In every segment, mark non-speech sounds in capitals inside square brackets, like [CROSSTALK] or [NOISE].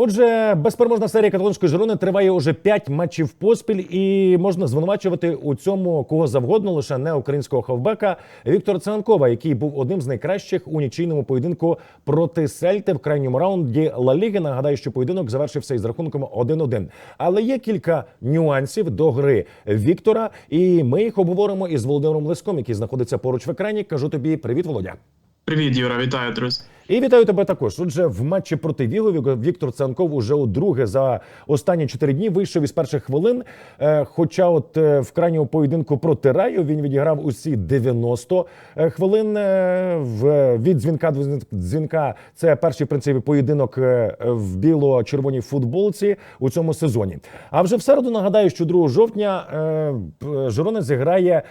Отже, безпереможна серія каталонської Жирони триває уже 5 матчів поспіль, і можна звинувачувати у цьому кого завгодно, лише не українського хавбека Віктора Циганкова, який був одним з найкращих у нічийному поєдинку проти Сельти в крайньому раунді Ла Ліги. Нагадаю, що поєдинок завершився із рахунком 1-1. Але є кілька нюансів до гри Віктора, і ми їх обговоримо із Володимиром Лиском, який знаходиться поруч в екрані. Кажу тобі привіт, Володя. Привіт, Юра, вітаю, друзі. І вітаю тебе також. Отже, в матчі проти Вігові Віктор Цанков уже удруге за останні чотири дні вийшов із перших хвилин. Е, Хоча, от е, в крайньому поєдинку проти Раю він відіграв усі 90 хвилин е, в від дзвінка до дзвінка. Це перший в принципі поєдинок в біло-червоній футболці у цьому сезоні. А вже в середу нагадаю, що 2 жовтня е, зіграє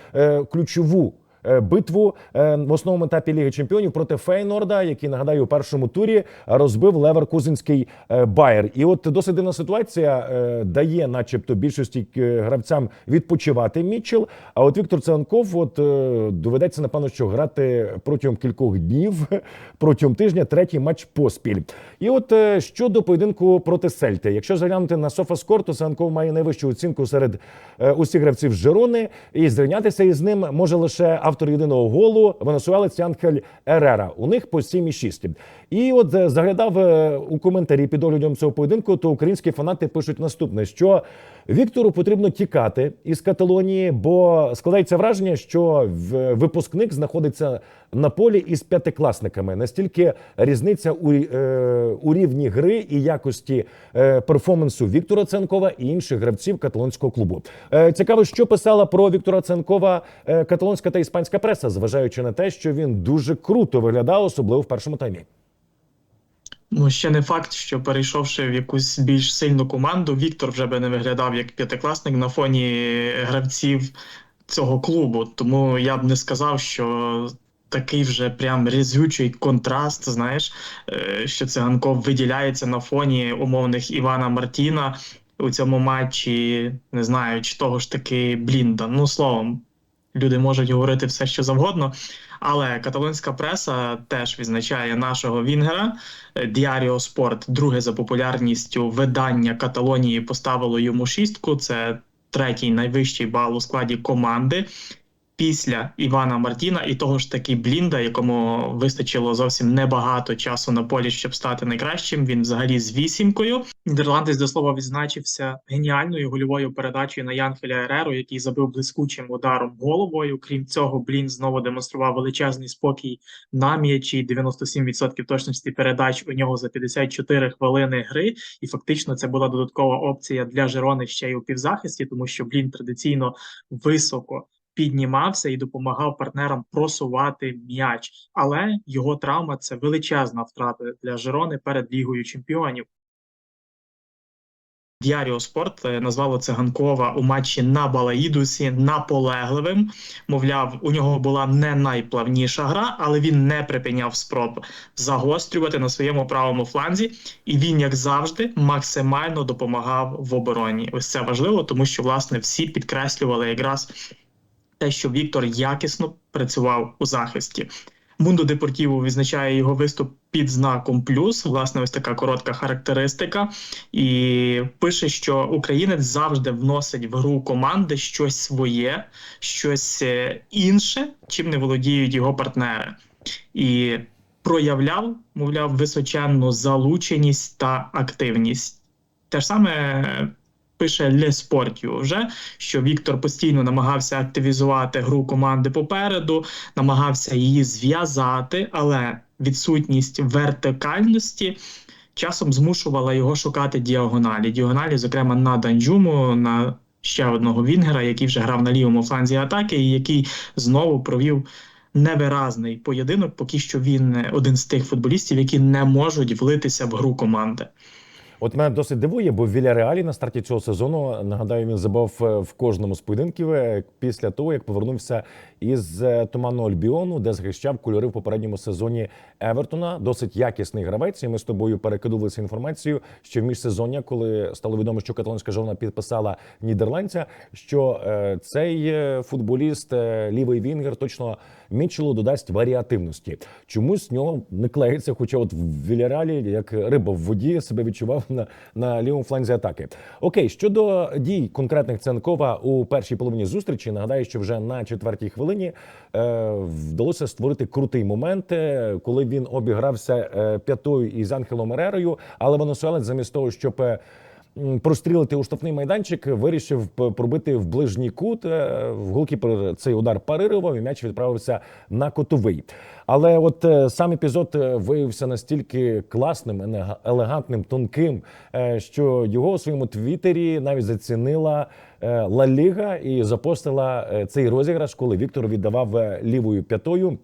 ключову битву е, в основному етапі Ліги Чемпіонів проти Фейнорда, який нагадаю у першому турі розбив Леверкузенський е, Байер. І от досить дивна ситуація е, дає, начебто, більшості е, гравцям відпочивати Мітчел. А от Віктор Циганков, от е, доведеться напевно, що грати протягом кількох днів, [LAUGHS] протягом тижня, третій матч поспіль. І от е, щодо поєдинку проти Сельти, якщо заглянути на Софаскор, то Циганков має найвищу оцінку серед е, усіх гравців Жирони, і зрівнятися із ним може лише автор єдиного голу венесуелець Янхель Ерера. У них по 7,6. І от е, заглядав е, у коментарі під оглядом цього поєдинку, то українські фанати пишуть наступне: що Віктору потрібно тікати із Каталонії, бо складається враження, що випускник знаходиться на полі із п'ятикласниками. Настільки різниця у, е, у рівні гри і якості е, перформансу Віктора Ценкова і інших гравців каталонського клубу. Е, цікаво, що писала про Віктора Ценкова е, каталонська та іспанська преса, зважаючи на те, що він дуже круто виглядав, особливо в першому таймі. Ну, ще не факт, що перейшовши в якусь більш сильну команду, Віктор вже би не виглядав як п'ятикласник на фоні гравців цього клубу. Тому я б не сказав, що такий вже прям різючий контраст, знаєш, е, що циганков виділяється на фоні умовних Івана Мартіна у цьому матчі, не знаю, чи того ж таки Блінда. Ну, словом, люди можуть говорити все, що завгодно. Але каталонська преса теж відзначає нашого Вінгера. Діаріо Спорт, друге за популярністю видання Каталонії, поставило йому шістку. Це третій найвищий бал у складі команди. Після Івана Мартіна і того ж таки Блінда, якому вистачило зовсім небагато часу на полі, щоб стати найкращим. Він взагалі з вісімкою. Нідерландець до слова відзначився геніальною гольовою передачею на Янхеля Ереру, який забив блискучим ударом головою. Крім цього, Блін знову демонстрував величезний спокій на м'ячі. 97% точності передач у нього за 54 хвилини гри. І фактично це була додаткова опція для Жерони ще й у півзахисті, тому що Блін традиційно високо піднімався і допомагав партнерам просувати м'яч. Але його травма це величезна втрата для Жерони перед Лігою Чемпіонів. Діаріо Спорт е, назвало Циганкова у матчі на Балаїдусі наполегливим. Мовляв, у нього була не найплавніша гра, але він не припиняв спроб загострювати на своєму правому фланзі, і він, як завжди, максимально допомагав в обороні. Ось це важливо, тому що власне всі підкреслювали якраз те, що Віктор якісно працював у захисті. Мундо Депортіво відзначає його виступ під знаком плюс. Власне, ось така коротка характеристика, і пише, що українець завжди вносить в гру команди щось своє, щось е, інше, чим не володіють його партнери, і проявляв, мовляв, височенну залученість та активність. Те ж саме пише Le Sport вже, що Віктор постійно намагався активізувати гру команди попереду, намагався її зв'язати, але відсутність вертикальності часом змушувала його шукати діагоналі. Діагоналі, зокрема, на Данджуму, на ще одного Вінгера, який вже грав на лівому фланзі атаки, і який знову провів. Невиразний поєдинок, поки що він один з тих футболістів, які не можуть влитися в гру команди. От мене досить дивує, бо в Віляреалі на старті цього сезону нагадаю, він забав е, в кожному з поєдинків е, після того, як повернувся із е, Туману Альбіону, де захищав кольори в попередньому сезоні Евертона. Досить якісний гравець. І ми з тобою перекидувалися інформацією, що в міжсезоння, коли стало відомо, що каталонська жовна підписала нідерландця, що е, цей е, футболіст, лівий вінгер, точно Мітчелу додасть варіативності. Чомусь з нього не клеїться, хоча от в Вільяралі, як риба в воді, себе відчував на, на лівому фланзі атаки. Окей, щодо дій конкретних Ценкова у першій половині зустрічі, нагадаю, що вже на четвертій хвилині е, вдалося створити крутий момент, е, коли він обігрався е, п'ятою із Анхелом Ерерою, але Венесуелець замість того, щоб прострілити у штрафний майданчик, вирішив пробити в ближній кут. Е, голкіпер цей удар парирував і м'яч відправився на котовий. Але от е, сам епізод е, виявився настільки класним, елегантним, тонким, що його у своєму твіттері навіть зацінила Ла Ліга і запостила цей розіграш, коли Віктор віддавав лівою п'ятою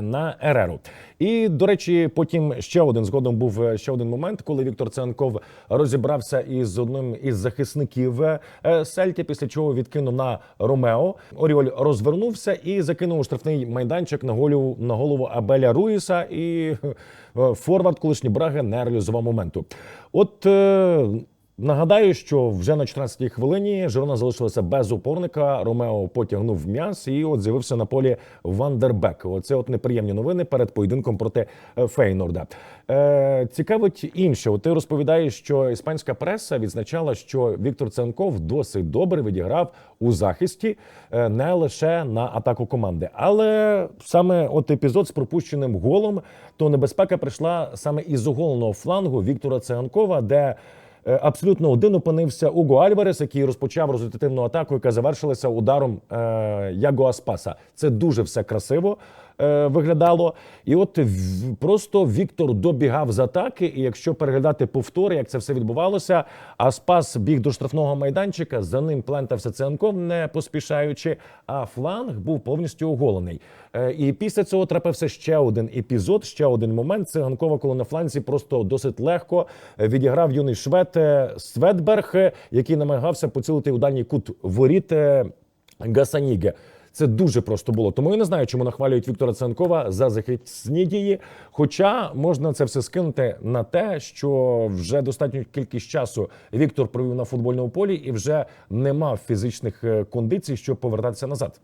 на Ереру. І до речі, потім ще один згодом був е, ще один момент, коли Віктор Ценков розібрався із одним із захисників е, Сельті, після чого відкинув на Ромео. Оріоль розвернувся і закинув штрафний майданчик на голову на голову Абеля Руїса. І е, форвард колишній Браги не реалізував моменту. От е, Нагадаю, що вже на 14-й хвилині Жирона залишилася без опорника. Ромео потягнув м'яс і от з'явився на полі Вандербек. Оце от неприємні новини перед поєдинком проти е, Фейнорда. Е, цікавить інше. От ти розповідаєш, що іспанська преса відзначала, що Віктор Ценков досить добре відіграв у захисті, е, не лише на атаку команди. Але саме от епізод з пропущеним голом, то небезпека прийшла саме із оголеного флангу Віктора Циганкова, де Абсолютно один опинився Уго Альварес, який розпочав результативну атаку, яка завершилася ударом е, Яго Це дуже все красиво е, виглядало. І от просто Віктор добігав з атаки. І якщо переглядати повтори, як це все відбувалося, Аспас біг до штрафного майданчика, за ним плентався Ценков, не поспішаючи, а фланг був повністю оголений. Е, І після цього трапився ще один епізод, ще один момент. Циганкова, коли на фланзі просто досить легко е, відіграв юний швед Светберг, який намагався поцілити у дальній кут воріт Гасаніге. Це дуже просто було. Тому я не знаю, чому нахвалюють Віктора Ценкова за захисні дії. Хоча можна це все скинути на те, що вже достатню кількість часу Віктор провів на футбольному полі і вже не мав фізичних е, кондицій, щоб повертатися назад.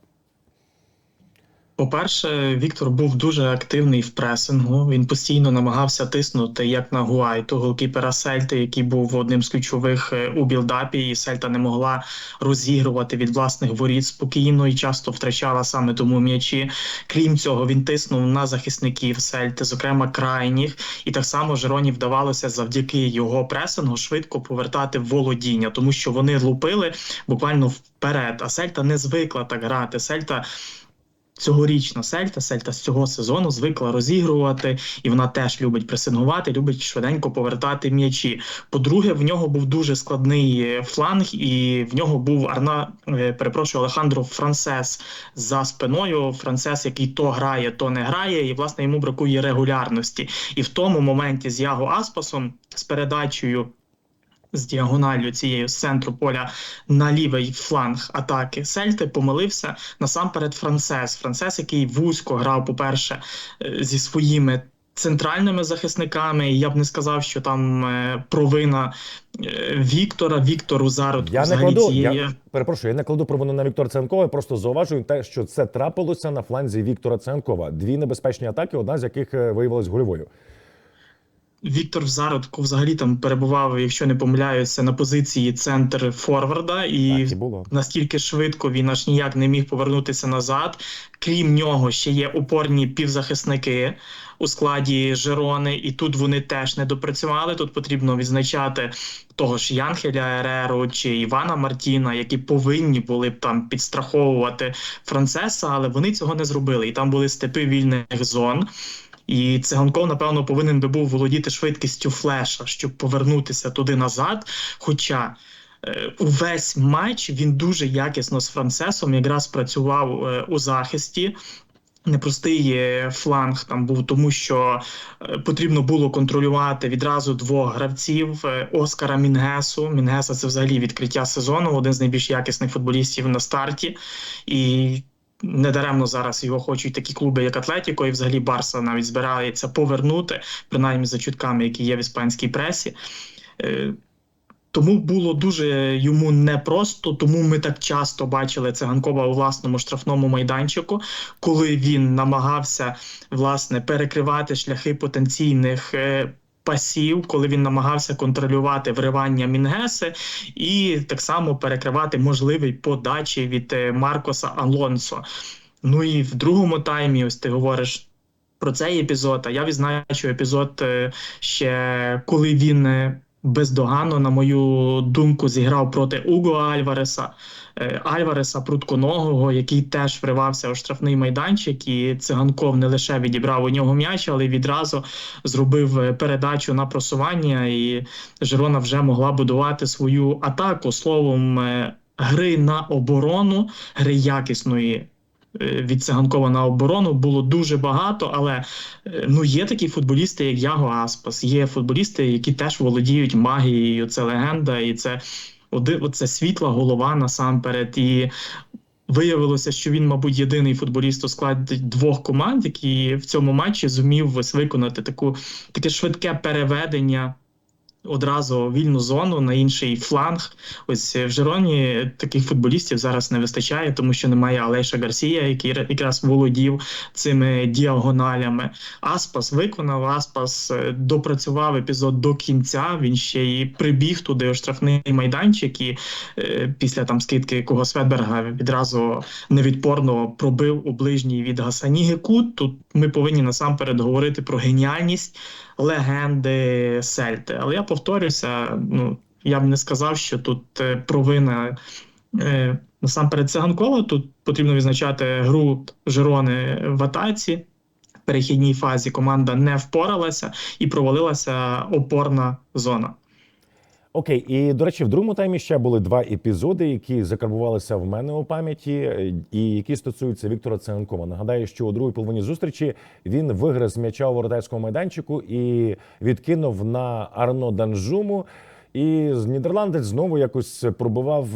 По-перше, Віктор був дуже активний в пресингу. Він постійно намагався тиснути як на Гуайту, голкіпера Сельти, який був одним з ключових е, у білдапі, і Сельта не могла розігрувати від власних воріт спокійно і часто втрачала саме тому м'ячі. Крім цього, він тиснув на захисників Сельти, зокрема крайніх, і так само Жероні вдавалося завдяки його пресингу швидко повертати володіння, тому що вони лупили буквально вперед. А Сельта не звикла так грати. Сельта Цьогорічна Сельта, Сельта з цього сезону звикла розігрувати, і вона теж любить пресингувати, любить швиденько повертати м'ячі. По-друге, в нього був дуже складний е, фланг, і в нього був Арна, е, перепрошую, Алехандро Франсес за спиною. Франсес, який то грає, то не грає, і власне йому бракує регулярності. І в тому моменті з Яго Аспасом з передачею з діагональю цією з центру поля на лівий фланг атаки Сельти помилився насамперед Францес. Францес, який вузько грав, по-перше, е, зі своїми. Центральними захисниками, я б не сказав, що там е, провина е, Віктора. Віктору зародку Я не кладу, цієї я перепрошую, я не кладу провину на Віктора Ценкова. я Просто зауважую те, що це трапилося на фланзі Віктора Ценкова. Дві небезпечні атаки, одна з яких виявилась гольовою. Віктор в зародку взагалі там перебував, якщо не помиляюся, на позиції центр форварда і Так і було. настільки швидко він аж ніяк не міг повернутися назад. Крім нього, ще є опорні півзахисники у складі Жерони, і тут вони теж не допрацювали. Тут потрібно відзначати того ж Янхеля Ереру чи Івана Мартіна, які повинні були б там підстраховувати Францеса, але вони цього не зробили. І там були степи вільних зон. І циганков, напевно, повинен би був володіти швидкістю флеша, щоб повернутися туди назад. Хоча е, увесь матч він дуже якісно з Францесом якраз працював е, у захисті. Непростий фланг там був, тому що е, потрібно було контролювати відразу двох гравців е, Оскара Мінгесу. Мінгеса це взагалі відкриття сезону, один з найбільш якісних футболістів на старті. І недаремно зараз його хочуть такі клуби, як Атлетіко, і взагалі Барса навіть збирається повернути, принаймні за чутками, які є в іспанській пресі. Е, Тому було дуже йому непросто, тому ми так часто бачили циганкова у власному штрафному майданчику, коли він намагався власне перекривати шляхи потенційних. Пасів, коли він намагався контролювати вривання Мінгеси, і так само перекривати можливі подачі від е, Маркоса Алонсо. Ну і в другому таймі, ось ти говориш про цей епізод. А я відзначу епізод е, ще коли він е, бездоганно, на мою думку, зіграв проти Уго Альвареса. Е, Альвареса прутконогого, який теж вривався у штрафний майданчик, і циганков не лише відібрав у нього м'яч, але й відразу зробив е, передачу на просування, і Жирона вже могла будувати свою атаку. Словом, е, гри на оборону, гри якісної. Е, Від циганкова на оборону було дуже багато, але е, ну є такі футболісти, як Яго Аспас, є футболісти, які теж володіють магією. Це легенда, і це один світла голова насамперед. І виявилося, що він, мабуть, єдиний футболіст у складі двох команд, який в цьому матчі зумів виконати таку таке швидке переведення. Одразу вільну зону на інший фланг. Ось в Жероні таких футболістів зараз не вистачає, тому що немає Алейша Гарсія, який якраз володів цими діагоналями. Аспас виконав, Аспас е, допрацював епізод до кінця. Він ще й прибіг туди у штрафний майданчик, і е, після там скидки якого Светберга відразу невідпорно пробив у ближній від Гасаніги кут. Тут ми повинні насамперед говорити про геніальність легенди Сельти. Але я повторюся, ну я б не сказав, що тут е, провина. Е, Насамперед циганкова тут потрібно відзначати гру Жерони в атаці. В перехідній фазі команда не впоралася і провалилася опорна зона. Окей, і до речі, в другому таймі ще були два епізоди, які закарбувалися в мене у пам'яті, і які стосуються Віктора Циганкова. Нагадаю, що у другій половині зустрічі він виграв м'яча у воротарському майданчику і відкинув на Арно Данжуму. І з Нідерландець знову якось пробував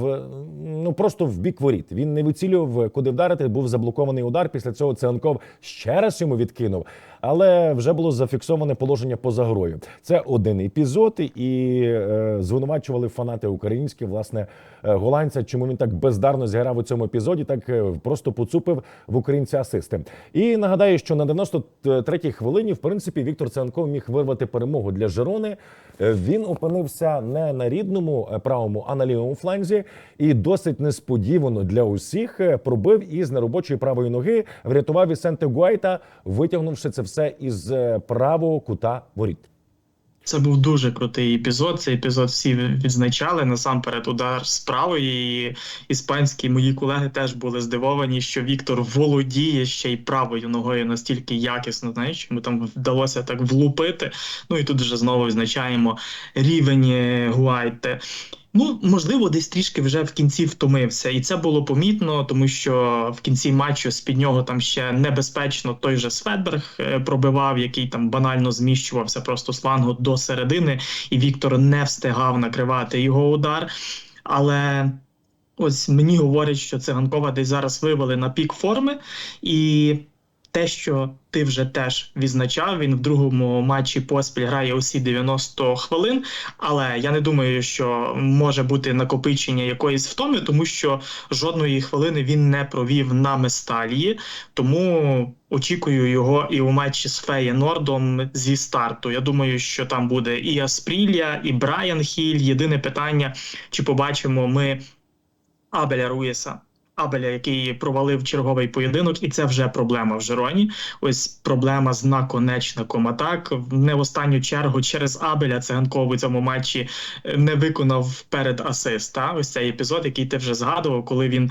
ну просто в бік воріт. Він не вицілював, куди вдарити. Був заблокований удар. Після цього Циганков ще раз йому відкинув, але вже було зафіксоване положення поза грою. Це один епізод, і е, звинувачували фанати українські, власне, е, голландця, чому він так бездарно зіграв у цьому епізоді, так е, просто поцупив в українця асисти. І нагадаю, що на 93-й хвилині, в принципі, Віктор Циганков міг вирвати перемогу для Жерони. Е, Він опинився не на рідному правому, а на лівому фланзі, і досить несподівано для усіх пробив із неробочої правої ноги, врятував Вісенте Гуайта, витягнувши це все із е, правого кута воріт. Це був дуже крутий епізод. Цей епізод всі відзначали. Насамперед, удар з правої. І іспанські мої колеги теж були здивовані, що Віктор володіє ще й правою ногою настільки якісно. Знаєш, йому там вдалося так влупити. Ну і тут вже знову відзначаємо рівень е, Гуайте. Ну, можливо, десь трішки вже в кінці втомився, і це було помітно, тому що в кінці матчу з під нього там ще небезпечно той же Светберг е, пробивав, який там банально зміщувався просто з флангу до середини, і Віктор не встигав накривати його удар. Але ось мені говорять, що циганкова десь зараз вивели на пік форми, і те, що ти вже теж відзначав, він в другому матчі поспіль грає усі 90 хвилин. Але я не думаю, що може бути накопичення якоїсь втоми, тому що жодної хвилини він не провів на Месталії. Тому очікую його і у матчі з Феєнордом зі старту. Я думаю, що там буде і Аспрілля, і Брайан Хіль. Єдине питання, чи побачимо ми Абеля Руєса. Абеля, який провалив черговий поєдинок, і це вже проблема в Жероні. Ось проблема з наконечником атак. Не в останню чергу через Абеля Циганков у цьому матчі е, не виконав перед асист. Та? Ось цей епізод, який ти вже згадував, коли він.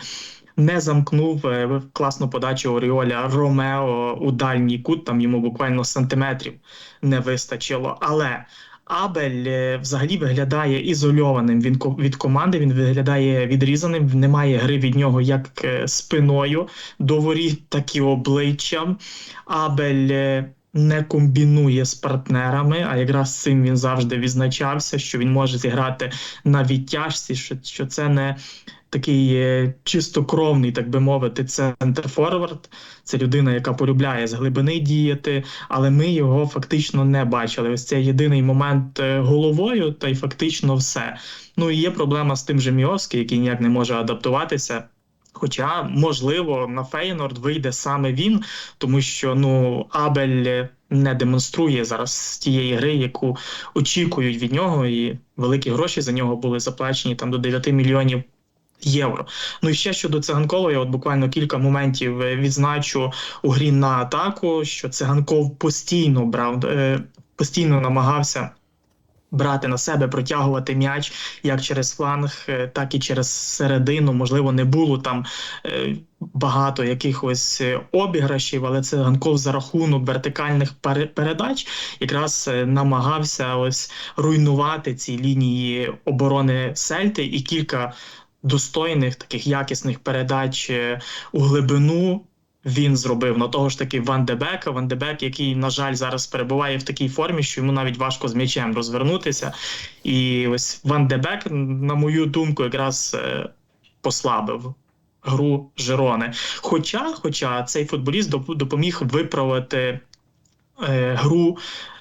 Не замкнув е, класну подачу Оріоля Ромео у дальній кут, там йому буквально сантиметрів не вистачило. Але Абель е, взагалі виглядає ізольованим він від команди. Він виглядає відрізаним. Немає гри від нього як е, спиною до воріт, так і обличчям. Абель е, не комбінує з партнерами, а якраз цим він завжди відзначався, що він може зіграти на відтяжці, що, що це не такий е, чистокровний, так би мовити, центр-форвард. Це людина, яка полюбляє з глибини діяти, але ми його фактично не бачили. Ось це єдиний момент е, головою, та й фактично все. Ну і є проблема з тим же Міовський, який ніяк не може адаптуватися. Хоча, можливо, на Фейнорд вийде саме він, тому що ну Абель не демонструє зараз тієї гри, яку очікують від нього, і великі гроші за нього були заплачені там до 9 мільйонів. Євро. Ну і ще щодо циганкова, я от буквально кілька моментів е, відзначу у грі на атаку, що циганков постійно брав, е, постійно намагався брати на себе, протягувати м'яч як через фланг, е, так і через середину. Можливо, не було там багато якихось обіграшів, але це Ганков за рахунок вертикальних пере- передач якраз намагався ось руйнувати ці лінії оборони Сельти і кілька достойних таких якісних передач е, у глибину. Він зробив на того ж таки Ван Дебека. Ван Дебек, який, на жаль, зараз перебуває в такій формі, що йому навіть важко з м'ячем розвернутися. І ось Ван Дебек, на мою думку, якраз е, послабив гру Жирони. Хоча, хоча цей футболіст допоміг виправити е, гру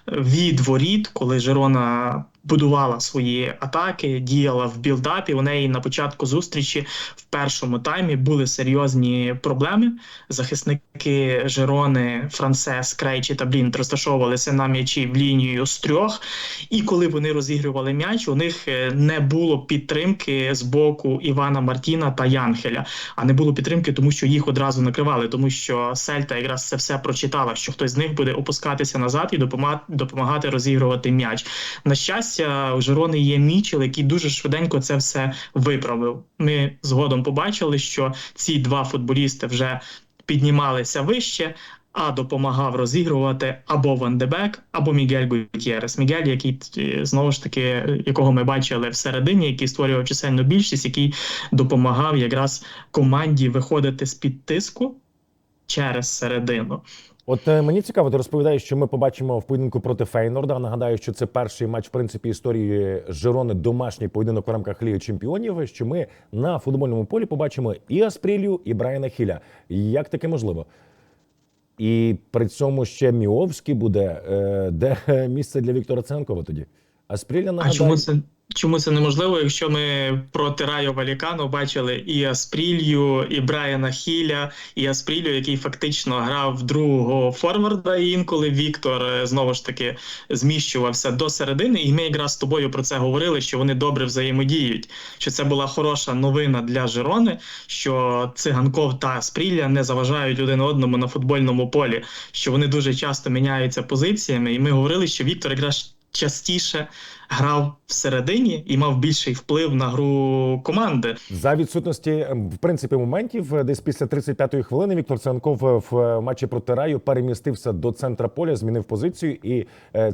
від воріт, коли Жирона будувала свої атаки, діяла в білдапі. У неї на початку зустрічі в першому таймі були серйозні проблеми. Захисники Жирони, Францес, Крейчі та Блінт розташовувалися на м'ячі в лінію з трьох. І коли вони розігрували м'яч, у них е, не було підтримки з боку Івана Мартіна та Янхеля. А не було підтримки, тому що їх одразу накривали, тому що Сельта якраз це все прочитала, що хтось з них буде опускатися назад і допомагати розігрувати м'яч. На щастя, у Жирони є Мічел, який дуже швиденько це все виправив. Ми згодом побачили, що ці два футболісти вже піднімалися вище. А допомагав розігрувати або Ван Дебек, або Мігель Гутєрес. Мігель, який е, знову ж таки, якого ми бачили всередині, який створював чисельну більшість, який допомагав якраз команді виходити з під тиску через середину. От е, мені цікаво, ти розповідаєш, що ми побачимо в поєдинку проти Фейнорда. Нагадаю, що це перший матч в принципі історії Жирони, домашній поєдинок в рамках Ліги Чемпіонів. Що ми на футбольному полі побачимо і Аспрілію, і Брайана Хіля. Як таке можливо? І при цьому ще Міовський буде. Е, Де місце для Віктора Ценкова тоді? Аспріля А чому це чому це неможливо, якщо ми проти Райо Валікано бачили і Аспрілью, і Брайана Хіля, і Аспрілью, який фактично грав другого форварда, і інколи Віктор е, знову ж таки зміщувався до середини. І ми якраз з тобою про це говорили, що вони добре взаємодіють. Що це була хороша новина для Жирони, що циганков та Аспрілля не заважають один одному на футбольному полі, що вони дуже часто міняються позиціями. І ми говорили, що Віктор якраз частіше грав всередині і мав більший вплив на гру команди. За відсутності ем, в принципі моментів, е, десь після 35-ї хвилини Віктор Ценков е, в е, матчі проти Раю перемістився до центра поля, змінив позицію, і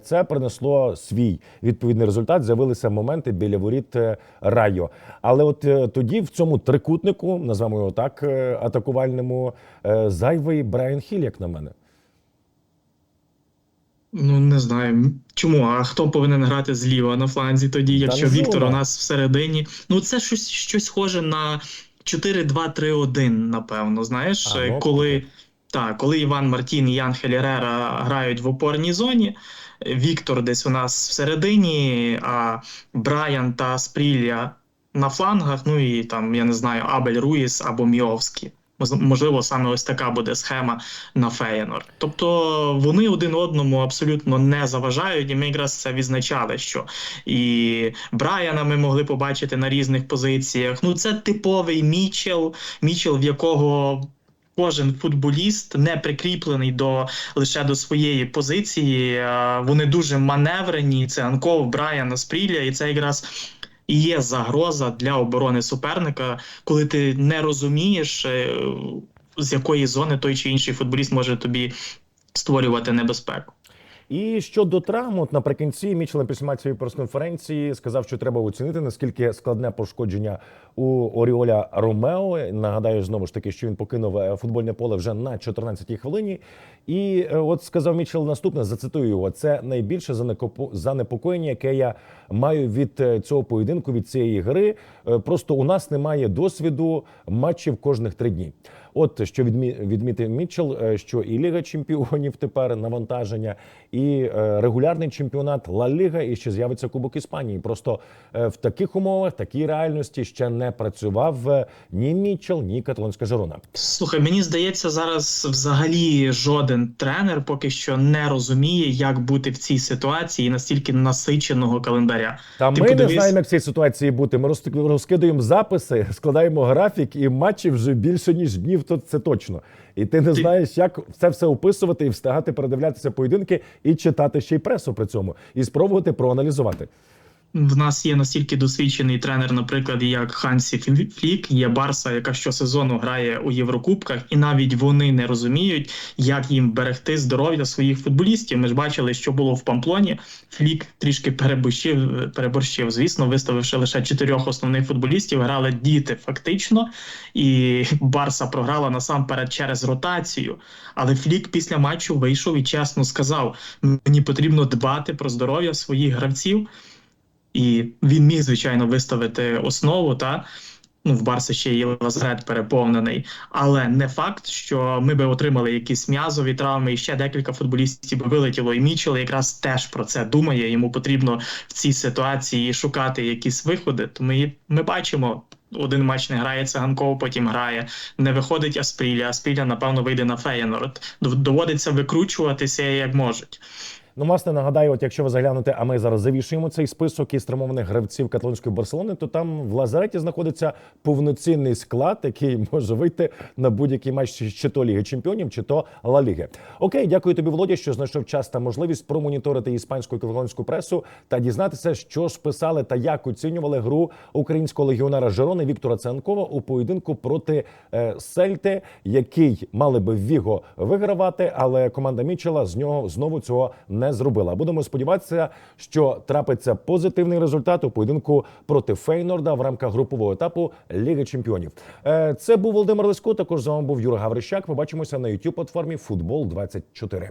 це принесло свій відповідний результат. З'явилися моменти біля воріт Райо. Але от тоді в цьому трикутнику, назвемо його так, атакувальному, зайвий Брайан Хіль, як на мене. Ну не знаю чому. А хто повинен грати зліва на фланзі тоді, якщо Віктор у нас всередині? Ну це щось щось схоже на 4-2-3-1, напевно. Знаєш, А, ну, коли так, коли Іван Мартін і Ян Хелірера грають в опорній зоні. Віктор десь у нас всередині, а Брайан та Спрілля на флангах. Ну і там я не знаю, Абель Руїс або Міовський. Можливо, саме ось така буде схема на Феєнор. Тобто вони один одному абсолютно не заважають, і ми якраз це відзначали, що і Брайана ми могли побачити на різних позиціях. Ну, це типовий Мічел, Мічел, в якого. Кожен футболіст не прикріплений до лише до своєї позиції. Вони дуже маневрені. Це Анков, Брайан, Спрілля, і це якраз є загроза для оборони суперника, коли ти не розумієш, е, з якої зони той чи інший футболіст може тобі створювати небезпеку. І щодо травм, от наприкінці Мічел після матчевої прес-конференції сказав, що треба оцінити наскільки складне пошкодження у Оріоля Ромео. Нагадаю знову ж таки, що він покинув е, футбольне поле вже на 14-й хвилині. І е, от сказав Мічел наступне, зацитую його: це найбільше занепокоєння, яке я маю від е, цього поєдинку, від цієї гри. Е, Просто у нас немає досвіду матчів кожних три дні. От що відмі- відмітив Мітчелл, е, що і Ліга Чемпіонів тепер навантаження, і регулярний чемпіонат Ла Ліга, і ще з'явиться Кубок Іспанії. Просто в таких умовах, такій реальності ще не працював ні Мітчелл, ні Каталонська Жирона. Слухай, мені здається, зараз взагалі жоден тренер поки що не розуміє, як бути в цій ситуації настільки насиченого календаря. Та Ти ми не знаємо, як в цій ситуації бути. Ми розкидаємо записи, складаємо графік, і матчів вже більше ніж днів. То це точно. І ти не Ти- знаєш, як це все описувати і встигати передивлятися поєдинки і читати ще й пресу при цьому, і спробувати проаналізувати. В нас є настільки досвідчений тренер, наприклад, як Хансі Флік, є Барса, яка щосезону грає у Єврокубках, і навіть вони не розуміють, як їм берегти здоров'я своїх футболістів. Ми ж бачили, що було в Памплоні. Флік трішки переборщив, переборщив. Звісно, виставивши лише чотирьох основних футболістів, грали діти фактично, і Барса програла насамперед через ротацію. Але Флік після матчу вийшов і чесно сказав: мені потрібно дбати про здоров'я своїх гравців. І він міг, звичайно, виставити основу, та ну в Барса ще є лазарет переповнений, але не факт, що ми би отримали якісь м'язові травми, і ще декілька футболістів би вилетіло. І Мічел якраз теж про це думає. Йому потрібно в цій ситуації шукати якісь виходи. Тому і ми бачимо. Один матч не грає циганков, потім грає. Не виходить Аспріля. Аспріля, напевно, вийде на Феєнорд. Доводиться викручуватися як можуть. Ну, власне, нагадаю, от якщо ви заглянете, а ми зараз завішуємо цей список із травмованих гравців каталонської Барселони, то там в лазареті знаходиться повноцінний склад, який [LAUGHS] може вийти на будь-який матч чи то Ліги Чемпіонів, чи то Ла Ліги. Окей, дякую тобі, Володя, що знайшов час та можливість промоніторити іспанську і каталонську пресу та дізнатися, що ж писали та як оцінювали гру українського легіонера Жерони Віктора Ценкова у поєдинку проти е, Сельти, який мали би Віго вигравати, але команда Мічела з нього знову цього не зробила. Будемо сподіватися, що трапиться позитивний результат у поєдинку проти Фейнорда в рамках групового етапу Ліги Чемпіонів. Е, Це був Володимир Лисько. Також з вами був Юра Гаврищак. Побачимося на youtube платформі Футбол 24